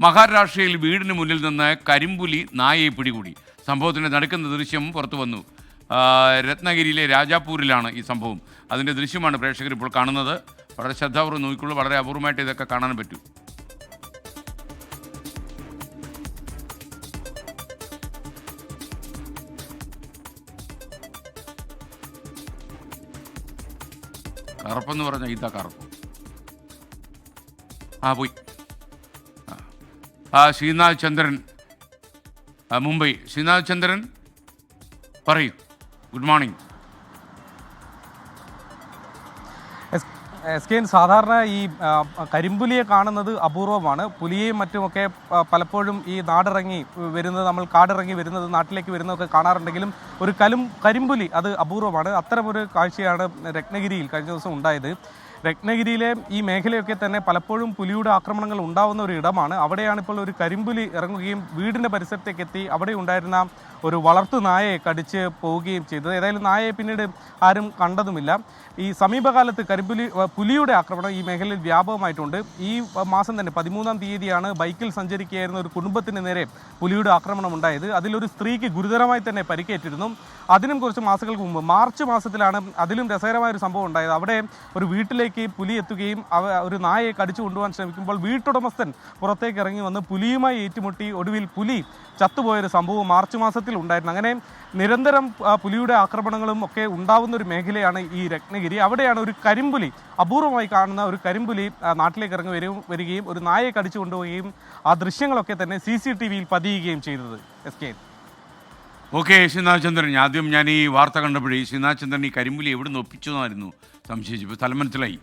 മഹാരാഷ്ട്രയിൽ വീടിന് മുന്നിൽ നിന്ന് കരിമ്പുലി നായയെ പിടികൂടി. സംഭവത്തിന് നടക്കുന്ന ദൃശ്യം പുറത്തു വന്നു. രത്നഗിരിയിലെ രാജാപൂരിലാണ് ഈ സംഭവം. അതിന്റെ ദൃശ്യമാണ് പ്രേക്ഷകർ ഇപ്പോൾ കാണുന്നത്. വളരെ ശ്രദ്ധാപൂർവം നോക്കിക്കുള്ളു വളരെ അപൂർവമായിട്ട് ഇതൊക്കെ കാണാൻ പറ്റൂ. കറുപ്പെന്ന് പറഞ്ഞാൽ ഇതാ കറുപ്പ്. ആ പോയി. ശ്രീനാഥ് ചന്ദ്രൻ. മുംബൈ. ശ്രീനാഥ് ചന്ദ്രൻ പറയൂ. Good morning. എസ് കെ സാധാരണ ഈ കരിമ്പുലിയെ കാണുന്നത് അപൂർവമാണ്. പുലിയെയും മറ്റുമൊക്കെ പലപ്പോഴും ഈ നാടിറങ്ങി വരുന്നത് നമ്മൾ കാടിറങ്ങി വരുന്നത് നാട്ടിലേക്ക് വരുന്നതൊക്കെ കാണാറുണ്ടെങ്കിലും ഒരു കലും കരിമ്പുലി അത് അപൂർവമാണ്. അത്തരമൊരു കാഴ്ചയാണ് രത്നഗിരിയിൽ കഴിഞ്ഞ ദിവസം ഉണ്ടായത്. രത്നഗിരിയിലെ ഈ മേഖലയൊക്കെ തന്നെ പലപ്പോഴും പുലിയുടെ ആക്രമണങ്ങൾ ഉണ്ടാവുന്ന ഒരു ഇടമാണ്. അവിടെയാണ് ഇപ്പോൾ ഒരു കരിമ്പുലി ഇറങ്ങുകയും വീടിന്റെ പരിസരത്തേക്ക് എത്തി അവിടെ ഉണ്ടായിരുന്ന ഒരു വളർത്തു നായയെ കടിച്ച് പോവുകയും ചെയ്തത് ഏതായാലും നായയെ പിന്നീട് ആരും കണ്ടതുമില്ല. ഈ സമീപകാലത്ത് കരിമ്പുലി പുലിയുടെ ആക്രമണം ഈ മേഖലയിൽ വ്യാപകമായിട്ടുണ്ട്. ഈ മാസം തന്നെ പതിമൂന്നാം തീയതിയാണ് ബൈക്കിൽ സഞ്ചരിക്കുകയായിരുന്ന ഒരു കുടുംബത്തിന് നേരെ പുലിയുടെ ആക്രമണം ഉണ്ടായത്. അതിലൊരു സ്ത്രീക്ക് ഗുരുതരമായി തന്നെ പരിക്കേറ്റിരുന്നു. അതിനും കുറച്ച് മാസങ്ങൾക്ക് മുമ്പ് മാർച്ച് മാസത്തിലാണ് അതിലും രസകരമായ ഒരു സംഭവം ഉണ്ടായത്. അവിടെ ഒരു വീട്ടിലേക്ക് പുലി എത്തുകയും അവ ഒരു നായയെ കടിച്ചു കൊണ്ടുപോകാൻ ശ്രമിക്കുമ്പോൾ വീട്ടുടമസ്ഥൻ പുറത്തേക്ക് ഇറങ്ങി വന്ന് പുലിയുമായി ഏറ്റുമുട്ടി ഒടുവിൽ പുലി ചത്തുപോയൊരു സംഭവം മാർച്ച് മാസത്തിൽ ഉണ്ടായിരുന്നു. അങ്ങനെ നിരന്തരം പുലിയുടെ ആക്രമണങ്ങളും ഒക്കെ ഉണ്ടാവുന്ന ഒരു മേഖലയാണ് ഈ രത്നഗിരി. അവിടെയാണ് ഒരു കരിമ്പുലി അപൂർവമായി കാണുന്ന ഒരു കരിമ്പുലി നാട്ടിലേക്ക് ഇറങ്ങി വരും വരികയും ഒരു നായയെ കടിച്ചു കൊണ്ടുപോവുകയും ആ ദൃശ്യങ്ങളൊക്കെ തന്നെ സി സി ടി വിയിൽ പതിയുകയും ചെയ്തത്. S K. ഓക്കെ ശ്രീനാഥചന്ദ്രൻ. ആദ്യം ഞാൻ ഈ വാർത്ത കണ്ടപ്പോഴേ ശ്രീനാഥ് ചന്ദ്രൻ ഈ കരിമ്പുലി എവിടെ നിന്ന് ഒപ്പിച്ചു എന്നായിരുന്നു സംശയിച്ചു ഇപ്പോൾ തലമനത്തിലായി